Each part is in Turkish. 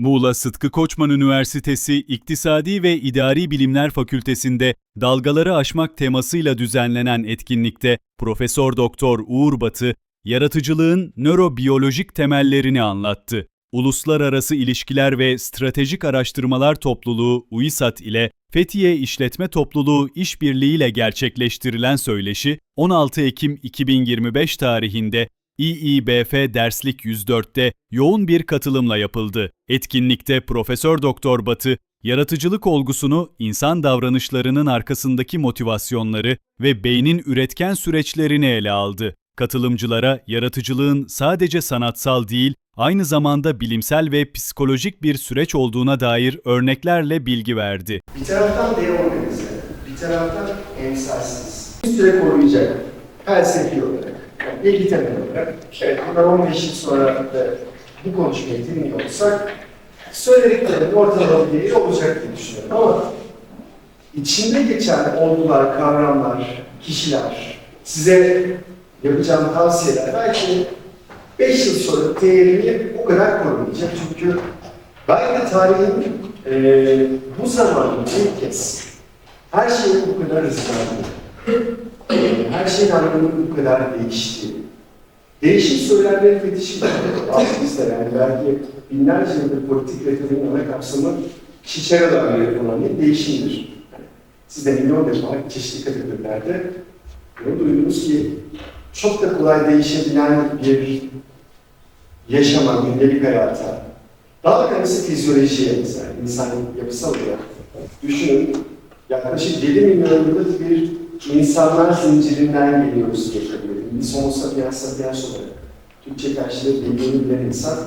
Muğla Sıtkı Koçman Üniversitesi İktisadi ve İdari Bilimler Fakültesi'nde dalgaları aşmak temasıyla düzenlenen etkinlikte Profesör Doktor Uğur Batı, yaratıcılığın nörobiyolojik temellerini anlattı. Uluslararası İlişkiler ve Stratejik Araştırmalar Topluluğu UİSAT ile Fethiye İşletme Topluluğu işbirliğiyle gerçekleştirilen söyleşi 16 Ekim 2025 tarihinde İİBF Derslik 104'te yoğun bir katılımla yapıldı. Etkinlikte Profesör Doktor Batı, yaratıcılık olgusunu insan davranışlarının arkasındaki motivasyonları ve beynin üretken süreçlerini ele aldı. Katılımcılara yaratıcılığın sadece sanatsal değil, aynı zamanda bilimsel ve psikolojik bir süreç olduğuna dair örneklerle bilgi verdi. Bir taraftan deorganize, bir taraftan emsalsiz. Bir süre koruyacak felsefi olarak, bilgi temel olarak. Evet, bundan 15 yıl sonra da bu konuşmayı dinliyor olsak, söylediklerimin ortalama değeri olacak diye düşünüyorum. Ama içinde geçen olgular, kavramlar, kişiler, size yapacağım tavsiyeler belki 5 yıl sonra değerini o kadar korumayacak. Çünkü belki tarihin eee bu zamanın ilk kez her şeyin bu kadar hızlandığı, eee, her şeyin anlamının bu kadar değiştiği, değişim söylemleri fetişi aklımızda yani belki binlerce yıldır politik retoriğin ana kapsamı Şişero'da yapılan bir değişimdir. Siz de milyon defa çeşitli kategorilerde bunu duydunuz ki çok da kolay değişebilen bir yaşama, gündelik hayata, daha doğrusu fizyolojiye mesela, insan yapısal olarak. Düşünün, yaklaşık 7 milyon yıllık bir insanlar zincirinden geliyoruz edin. Biz homo sapiens sapiens olarak, Türkçe karşılığı bildiğini bilen insan,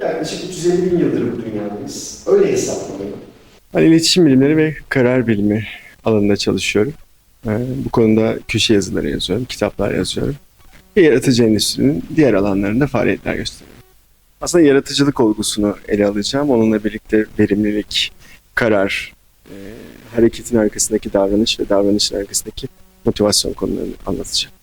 yaklaşık 350 bin yıldır bu dünyadayız. Öyle hesaplanıyor. Ben iletişim bilimleri ve karar bilimi alanında çalışıyorum. Ee, bu konuda köşe yazıları yazıyorum, kitaplar yazıyorum. Ve yaratıcı endüstrinin diğer alanlarında faaliyetler gösteriyorum. Aslında yaratıcılık olgusunu ele alacağım. Onunla birlikte verimlilik, karar, hareketin arkasındaki davranış ve davranışın arkasındaki motivasyon konularını anlatacağım.